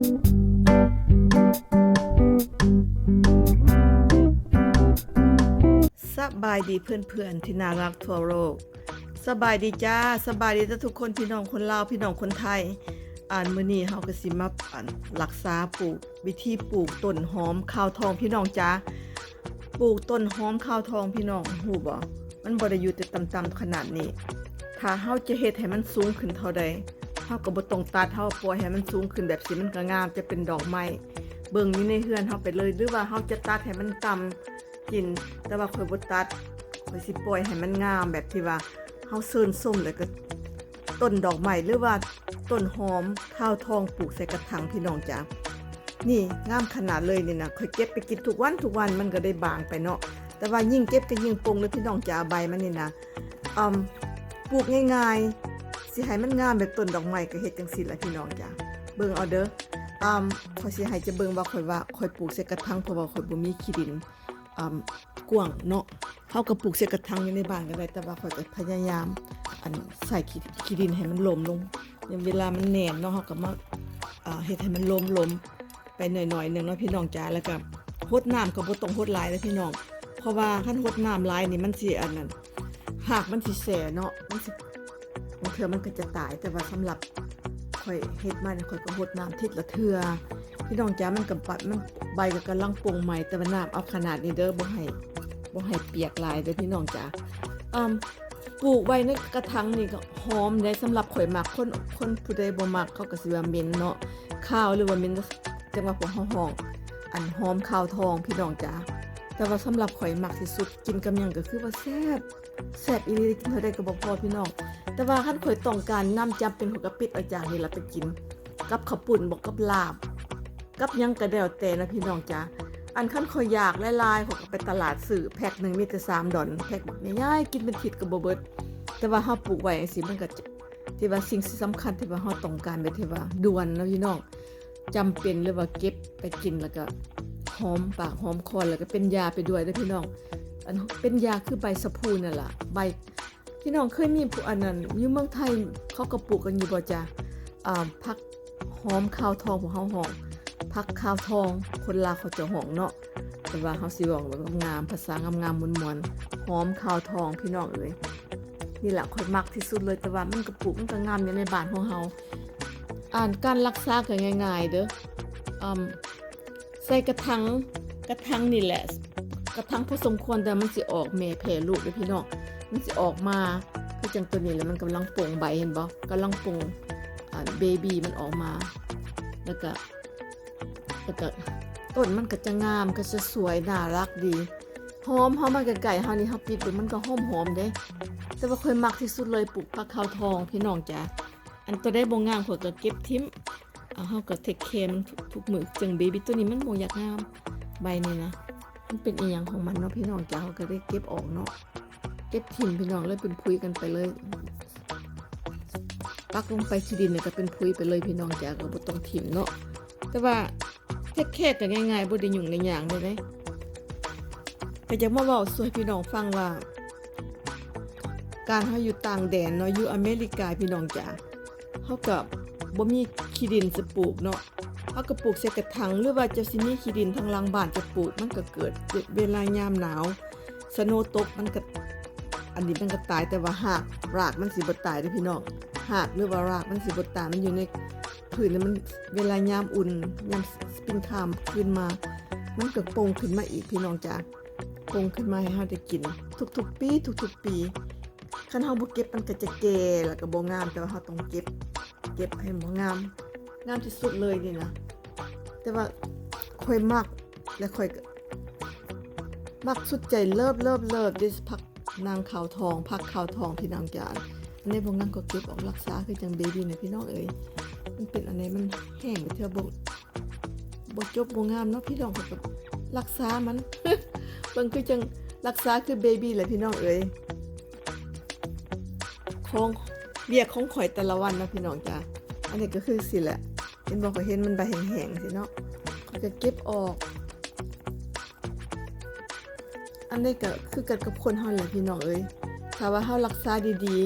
สบายดีเพื่อนๆที่น่ารักทั่วโลก สบายดีจ้า สบายดีทุกคนพี่น้องคนลาวพี่น้องคนไทย อ่านมือนี้เฮาก็สิมาอ่านรักษาปลูก วิธีปลูกต้นหอมข้าวทองพี่น้องจ้าปลูกต้นหอมข้าวทองพี่น้องฮู้บ่มันบ่ได้อยู่แต่ต่ำๆขนาดนี้ ถ้าเฮาจะเฮ็ดให้มันสูงขึ้นเท่าใด เฮาก็บ่ต้องตัดเฮาปล่อยให้มันสูงขึ้นแบบสิมันก็งามจะเป็นดอกไม้เบิ่งอยู่ในเฮือนเฮาไปเลย หรือว่าเฮาจะตัดให้มันต่ำกิน แต่ว่าข่อยบ่ตัดข่อยสิปล่อยให้มันงามแบบที่ว่าเฮาเซินส้มแล้วก็ต้นดอกไม้หรือว่าต้นหอมข้าวทองปลูกใส่กระถางพี่น้องจ้านี่งามขนาดเลยนี่นะข่อยเก็บไปกินทุกวันทุกวันมันก็ได้บางไปเนาะแต่ว่ายิ่งเก็บก็ยิ่งปรุงเลยพี่น้องจ้าใบมันนี่นะอืมปลูกง่ายๆ สิให้มันงามแบบต้นดอกไม้ก็เฮ็ดจังซี่แหละพี่น้องจ้าเบิ่งเอาเด้ออืมข่อยสิให้จะเบิ่งว่าข่อยว่าข่อยปลูกใส่กระถางเพราะว่าข่อยบ่มีขี้ดินอ่ากว้างเนาะเฮาก็ปลูกเสกกระทังอยู่ในบ้านก็ได้แต่ว่าข่อยก็พยายาม อันใส่ขี้ขี้ดินให้มันลมลงยางเวลามันแน่นเนาะเฮาก็มาอ่าเฮ็ดให้มันลมลมไปหน่อยๆหนึงเนาะพี่น้องจ๋าแล้วก็รดน้ำก็บ่ต้องรดหลายเลยพี่น้อง เพราะว่าคันรดน้ำหลายนี่มันสิอันนั้นหากมันสิแสเนาะมันสิ บางเทื่อมันก็จะตายแต่ว่าสำหรับข่อยเฮ็ดมาเนี่ยข่อยก็รดน้ำทิศละเทื่อพี่น้องจ๋ามันกับปัดมันใบก็กำลังปรุงใหม่แต่ว่าน้ำเอาขนาดนี้เด้อบ่ให้บ่ให้เปียกหลายเด้อพี่น้องจ๋าอืมปลูกไว้ในกระถางนี่ก็หอมได้สำหรับข่อยมักคนคนผู้ใดบ่มักเขาก็สิว่าเหม็นเนาะข้าวหรือว่าเหม็นจังว่าพวกห้องอันหอมข้าวทองพี่น้องจ๋าแต่ว่าสำหรับข่อยมักที่สุดกินกับหยังก็คือว่าแซ่บ แซ่บอีหลีกินเท่าใดก็บ่พอพี่น้อง แต่ว่าคันข่อยต้องการน้ำจำเป็นหัวกะปิดเอาจากนี่ล่ะไปกิน กับข้าวปุ่นบ่กับลาบ กับหยังกระเดวแต่นะพี่น้องจ้าอันขั้นคอยอยากลายๆเขาก็ไปตลาดสื่อแพ็คหนึ่งมีแต่สามดอนแพ็คแบบง่ายๆกินเป็นผิดกับบ่เบิด แต่ว่าเฮาปลูกไว้จังซี่มันก็ที่ว่าสิ่งที่สำคัญที่ว่าเฮาต้องการแบบที่ว่าด่วนนะพี่น้องจำเป็นหรือว่าเก็บไปกินแล้วก็หอมปากหอมคอแล้วก็เป็นยาไปด้วยนะพี่น้อง อันเป็นยาคือใบสะพูนั่นล่ะใบพี่น้องเคยมีผู้อันนั้นอยู่เมืองไทยเขาก็ปลูกกันอยู่บ่จ้ะอ่าผักหอมข้าวทองของเฮาหอมพักข้าวทองคนลาวเขาจะหองเนาะแต่ว่าเขาสิบอกแบบงามภาษางามๆมวนๆหอมข้าวทองพี่น้องเอ้ยนี่แหละคนมักที่สุดเลยแต่ว่ามันกระปุกมันก็งามอยู่ในบ้านของเฮาอ่านการรักษาก็ง่าย ๆ เด้อใส่กระถางกระถางนี่แหละ กระถางพอสมควรแต่มันสิออกแม่แผ่ลูกเด้อพี่น้องมันสิออกมาคือจังตัวนี้แหละมันกำลังปลงใบเห็นบ่กำลังปลงอ่าเบบีมันออกมา แล้วก็แล้วก็ต้นมันก็จะงามก็จะสวยน่ารักดีหอมหอมมาไก่เฮานี่เฮาปิดมันก็หอมหอมเด้ แต่ว่าเคยมักที่สุดเลยปลูกผักขาวทองพี่น้องจ้ะอันตัวได้บ่งามข่อยก็เก็บทิ้มเอาเฮาก็เทคแคร์มันทุกมือจังเบบี้ตัวนี้มันบ่อยากงามใบนี่นะ มันเป็นเอียงของมันเนาะพี่น้องจ้ะเฮาก็ได้เก็บออกเนาะเก็บทิ้งพี่น้องเลยเป็นพุยกันไปเลยปักลงไปที่ดินเนี่ยก็เป็นพุยไปเลยพี่น้องจ้ะก็บ่ต้องทิ้งเนาะแต่ว่าแค่แค่ก็ง่ายๆบ่ได้ยุ่งในอย่างเลยเด้ก็อยากมาเว้าสู่ให้พี่น้องฟังว่า การเฮาอยู่ต่างแดนเนาะอยู่อเมริกาพี่น้องจ๋าเฮาก็บ่มีขี้ดินจะปลูกเนาะ เฮาก็ปลูกใส่กระถางหรือว่าจะสิมีขี้ดินทางลังบ้านจะปลูกมันก็เกิดเวลายามหนาว สโนตกมันก็อันนี้มันก็ตายแต่ว่าหากรากมันสิบ่ตายเด้อพี่น้องหากหรือว่ารากมันสิบ่ตายมันอยู่ในผืนนั้นมันเวลายามอุ่นยามสปริงไทม์ขึ้นมา มันก็โป่งขึ้นมาอีกพี่น้องจ๋าโป่งขึ้นมาให้เราได้กิน ทุกๆปีทุกๆปีคันเฮาบ่เก็บมันก็จะแก่แล้วก็บ่งามแต่ว่าเฮาต้องเก็บ เก็บให้บ่งาม งามที่สุดเลยนี่นะ แต่ว่าค่อยมักและค่อยมักสุดใจเลิฟเลิฟเลิฟดิสพักนางขาวทองพักขาวทองพี่น้องจ๋าอันนี้บ่งามก็เก็บออกรักษาคือจังเบบี้เนี่ยพี่น้องเอ้ยมันเป็นอะไรมันแห้งไปเถอะบบบจบบงามเนาะพี่น้องก็แบรักษามันเบิ่งคือจังรักษาคือเบบี้แหละพี่น้องเอ๋ยของเบียกของข่อยแต่ละวันนะพี่น้องจ้าอันนี้ก็คือสิแหละ เห็นบอกว่าเห็นมันใบแห้งๆสิเนาะก็จะเก็บออก อันนี้ก็คือกันกับคนเฮาแหละพี่น้องเอ้ยถ้าว่าเฮารักษาดี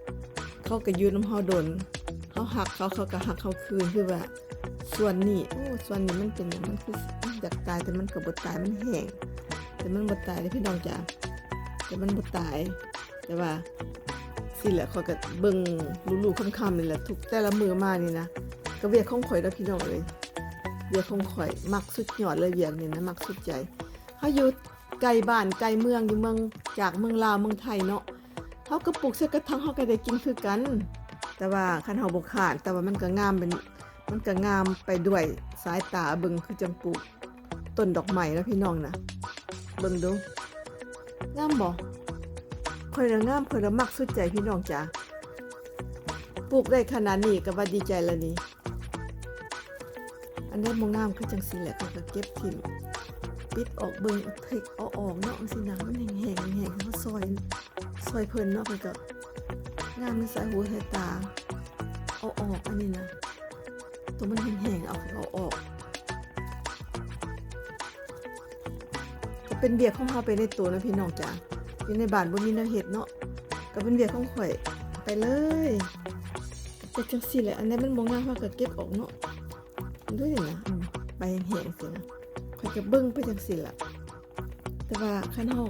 ๆ เขาก็อยืนน้ำเฮาดนเขาหักเขาเขาก็หักเขาคืนคือว่า ส่วนนี้โอ้ส่วนนี้มันเป็นหยังมันคืออยากตายแต่มันก็บ่ตายมันแห้งแต่มันบ่ตายเด้พี่น้องจ๋าแต่มันบ่ตาย แต่ว่าสิแหละเข้อยก็เบิ่งลูกๆค่ำๆนี่แหละทุกแต่ละมือมานี่นะ ก็เวียกของข่อยเด้อพี่น้องเอ้ยเวียกของข่อย มักสุดยอดเลยเวียกนี่นะมักสุดใจเฮาอยู่ไกลบ้านไกลเมืองอยู่เมืองจากเมืองลาวเมืองไทยเนาะเฮาก็ปลูกใส่กระถางเฮาก็ได้กินคือกัน แต่ว่าคันเฮาบ่ขาดแต่ว่ามันก็งามเป็นมันก็งามไปด้วยสายตาเบิ่งคือจังปลูกต้นดอกไม้นะพี่น้องนะเบิ่งดูงามบ่ข่อยละงามข่อยละมักสุดใจพี่น้องจ้ะปลูกได้ขนาดนี้ก็ว่าดีใจแล้วนี่ อันนี้บ่งามคือจังซี่แหละก็เก็บทิ่มปิดออกเบิ่งเทคเอาออกเนาะสินะมันแห้งๆแห้งๆเขาซอยซอยเพลินเนาะเพิ่นก็งามในสายหูสายตา เอาออกอันนี้นะตัวมันแห้งๆเอาเอาออกก็เป็นเบียร์ของเฮาไปในตัวนะพี่น้องจ้าอยู่ในบ้านบ่มีแนวเฮ็ดเนาะก็เป็นเบียร์ของข่อยไปเลยแต่จังซี่แหละอันนี้มันบ่งามเฮาก็เก็บออกเนาะ ดูนี่นะอืมใบแห้งๆสินะข่อยก็เบิ่งไปจังซี่ล่ะ แต่ว่าคันเฮา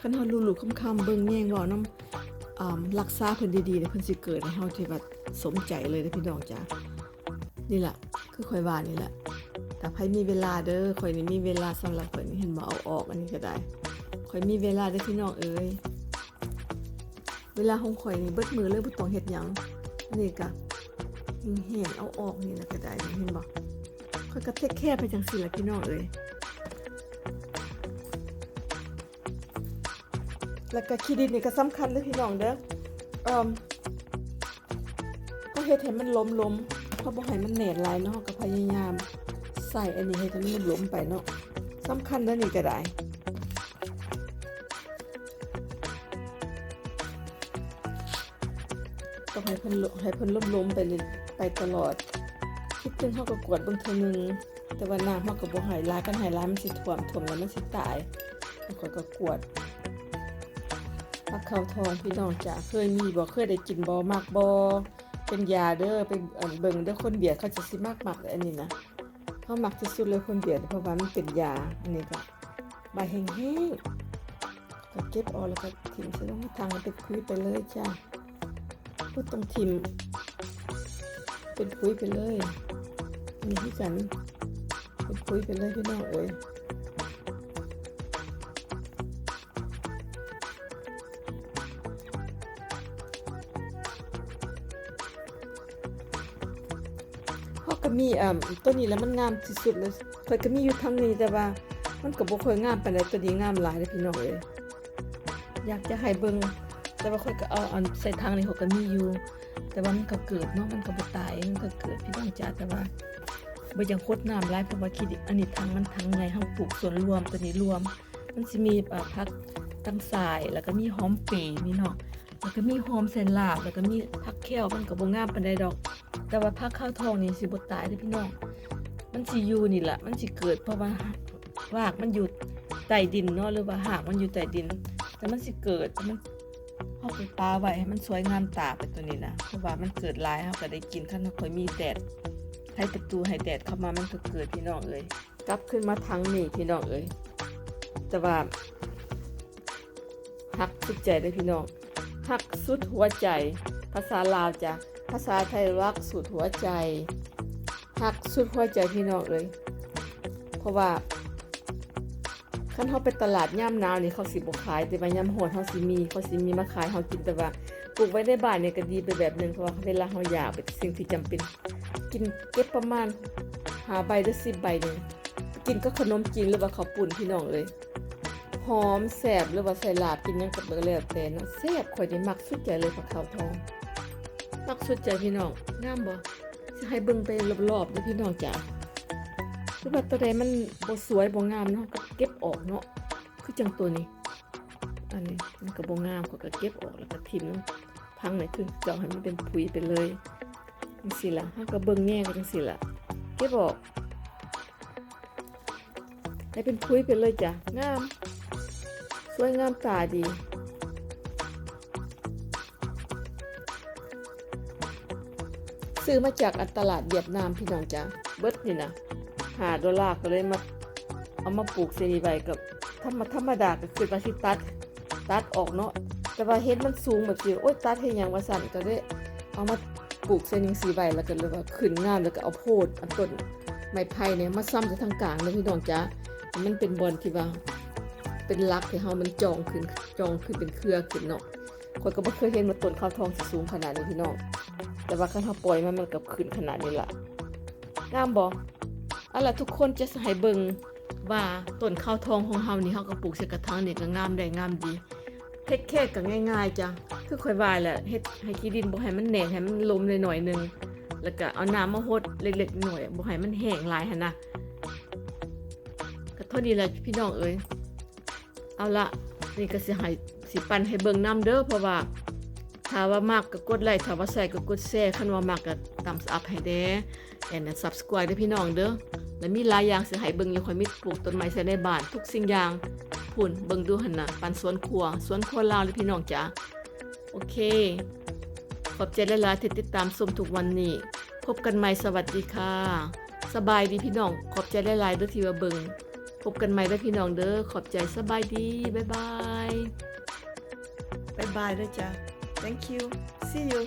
คันเฮาลูกๆค่ำๆเบิ่งแย่งเว้านำอ่ารักษาเพิ่นดีๆเพิ่นสิเกิดให้เฮาที่ว่าสมใจเลยเด้อพี่น้องจ้านี่แหละคือข่อยว่านี่แหละแต่ใครมีเวลาเด้อข่อยนี่มีเวลาสำหรับข่อยนี่เห็นบ่เอาออกอันนี้ก็ได้ข่อยมีเวลาเด้อพี่น้องเอ้ยเวลาของข่อยนี่เบิดมือเลยบ่ต้องเฮ็ดหยังนี่ก็แห้งเอาออกนี่นะก็ได้เห็นบ่ ข่อยก็เทคแคร์ไปจังซี่ล่ะพี่น้องเอ้ยแล้วก็ขี้ดินนี่ก็สำคัญเด้อพี่น้องเด้อเอ่อก็เฮ็ดให้มันล้มล้มเพราะบ่ให้มันแหนดหลายเนาะก็พยายามใส่อันนี้ให้มันล้มไปเนาะสำคัญเด้อนี่ก็ได้ต้องให้เพิ่นลให้เพิ่นล้มล้มๆไปเลยไปตลอด คิดถึงเฮาก็กวดเบิ่งเทื่อนึงแต่ว่าน้ำเฮาก็บ่ให้หลายกันให้หลายมันสิท่วมท่วมแล้วมันสิตายแล้วข้อยก็กวดผักข้าวทองพี่น้องจ๋าเคยมีบ่เคยได้กินบ่มักบ่เป็นยาเด้อไปเอิ่นเบิ่งเด้อคนเบียดเขาจะสิมากมักเลยอันนี้นะเขามักที่สุดเลยคนเบียดเพราะว่ามันเป็นยาอันนี้ก็ใบแห้งๆก็เก็บออกแล้วก็ทิ้งใส่ลงทางแล้วเป็นคุยไปเลยจ้าก็ต้องทิมเป็นคุยไปเลย อันนี้ที่กันเป็นคุยไปเลยพี่น้องเอ้ยเขาก็มีอ่าตัวนี้แล้วมันงามที่สุดเลยเคยก็มีอยู่ทางนี้แต่ว่า มันก็บ่ค่อยงามปานใดตัวนี้งามหลายเลยพี่น้องเอ้ยอยากจะให้เบิ่งแต่ว่าค่อยก็เอาอันใส่ทางนี้เขาก็มีอยู่ แต่ว่ามันก็เกิดเนาะมันก็บ่ตายมันก็เกิดพี่น้องจ๋าแต่ว่า บ่อยังคดน้ำหลายเพราะว่าคิดอันนี้ทางมันทางไงเฮาปลูกส่วนรวมตัวนี้รวม มันสิมีอ่าผักตังสายแล้วก็มีหอมเปรย์มีเนาะแล้วก็มีหอมแสนลาบแล้วก็มีผักแก้วมันก็บ่งามปานใดดอก แต่ว่าผักข้าวทองนี่สิบ่ตายเด้พี่น้องมันสิอยู่นี่ล่ะมันสิเกิดเพราะว่ารากมันอยู่ใต้ดินเนาะหรือว่าหากมันอยู่ใต้ดิน แต่มันสิเกิดมันเฮาไปปาไว้ให้มันสวยงามตาไปตัวนี้นะเพราะว่ามันเกิดหลายเฮาก็ได้กินคันค่อยมีแดด ให้ประตูให้แดดเข้ามามันก็เกิดพี่น้องเอ้ยกลับขึ้นมาทางนี้พี่น้องเอ้ยแต่ว่าฮักสุดใจเลยพี่น้องฮักสุดหัวใจ ภาษาลาวจ้ะภาษาไทยรักสุดหัวใจหักสุดหัวใจพี่น้องเลย เพราะว่าคันเขาไปตลาดย่ามนาวนี่เขาสิบขาย แต่ว่าย่ามโหดเขาสิมีเขาสิมีมาขายเขากินแต่ว่าปลูกไว้ในบ้านเนี่ยก็ดีไปแบบหนึงเพราะว่าเวลาเขาอยากเป็นสิ่งที่จำเป็น กินเก็บประมาณหาใบหรือสิบใบหนึ่งกินก็ขนมจีนหรือว่าข้าวปุ่นพี่น้องเลยหอมแสบหรือว่าใส่ลาบกินยังกับเบอร์แล้วแต่เนาะแซ่บข่อยนี่มักสุดใจเลยผักขาวทองมักสุดใจพี่น้องงามบ่สิให้เบิ่งไปรอบๆเด้อพี่น้องจ๋าคือว่าตัวใดมันบ่สวยบ่งามเนาะก็เก็บออกเนาะคือจังตัวนี้ อันนี้มันก็บ่งามก็ก็เก็บออกแล้วก็ทิ้งพังไหนคือเจาะให้มันเป็นปุ๋ยไปเลย จังซี่ล่ะเฮาก็เบิ่งแง่กันจังซี่ล่ะเก็บออกให้เป็นปุ๋ยไปเลยจ้ะ งาม สวยงามตาดีซื้อมาจากอันตลาดเวียดนามพี่น้องจ้ะ เบิดนี่นะหาดอลลาร์ก็เลยมาเอามาปลูกเซนีใบกับธรรมธรรมดาก็คือว่าสิตัด ตัดออกเนาะแต่ว่าเฮ็ดมันสูงแบบสิโอ๊ยตัดเฮ็ดหยังว่าสั่นก็เลยเอามา ปลูกเซนิงสีใบแล้วก็เลยว่าขึ้นงามแล้วก็เอาโพดอันต้นไม้ไผ่เนี่ยมาซ้ำจากทางกลางเลยพี่น้องจ้ะมันเป็นบอลที่ว่าเป็นลักที่เฮามันจองขึ้นจองขึ้นเป็นเครือขึ้นเนาะคนก็บ่เคยเห็นว่าต้นข้าวทองสสูงขนาดนี้พี่น้องแต่ว่าคันเฮาปล่อยมันมันกับขึ้นขนาดนี้ล่ะงามบ่เอาล่ะทุกคนจะให้เบิ่งว่าต้นข้าวทองของเฮานี่เฮาก็ปลูกใส่กระถางนี่ก็งามได้งามดี เฮ็ดแค่ก็ง่ายๆจ้ะคือค่อยว่าแหละเฮ็ดให้ขี้ดินบ่ให้มันแหน่ให้มันลมหน่อยๆหนึงแล้วก็เอาน้ำมาหดเล็กๆหน่อยบ่ให้มันแห้งหลายหั่นนะก็เท่านี้แหละพี่น้องเอ้ยเอาละนี่ก็สิให้สิปันให้เบิ่งนํเด้อเพราะว่าถ้าว่ามากก็กดไลค์ถ้าว่าใส่ก็กดแชร์คันว่ามากก็ตามอัพให้เด้แอน subscribe เด้อพี่น้องเด้อแล้วมีหลายอย่างสิให้เบิ่งอยู่ค่อยมีปลูกต้นไม้ใส่ในบ้านทุกสิ่งอย่างุ่นเบิ่งดูหันน่ะปันสวนครัวสวนครัวลาวหรือพี่น้องจ๋าโอเค ขอบใจหลายๆที่ติดตามชมทุกวันนี้ พบกันใหม่สวัสดีค่ะ สบายดีพี่น้อง ขอบใจหลายๆเด้วยที่ว่าเบิ่งพบกันใหม่ด้วยพี่น้องเด้อขอบใจสบายดีบ๊ายบายบ๊ายบายเด้จ้ะ thank you see you